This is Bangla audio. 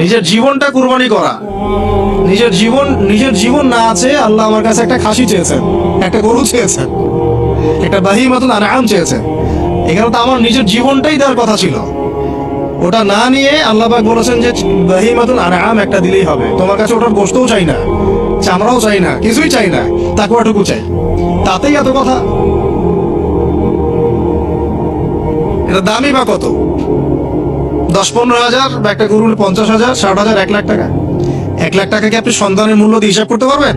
নিজের জীবনটা কুরবানি করা। নিজের জীবন নিজের জীবন না আছে, আল্লাহ আমার কাছে একটা খাসি চেয়েছেন, একটা গরু চেয়েছেন, একটা বাহি মতন আরাম চেয়েছেন। এখানে তো আমার নিজের জীবনটাই দেওয়ার কথা ছিল। ওটা না নিয়ে আল্লাহ পাক বলেছেন যে বাহি মতন আরাম একটা দিলেই হবে। তোমার কাছে ওটার গোস্তও চাই না, চামড়াও চাই না, কিছুই চাই না, তাকুয়াটুকু চাই। তাতেই এত কথা। এটা দামই বা কত? দশ পনেরো হাজার বা একটা গরুর পঞ্চাশ হাজার, ষাট হাজার, এক লাখ টাকা। এক লাখ টাকা কি আপনি সন্তানের মূল্য দিয়ে হিসাব করতে পারবেন?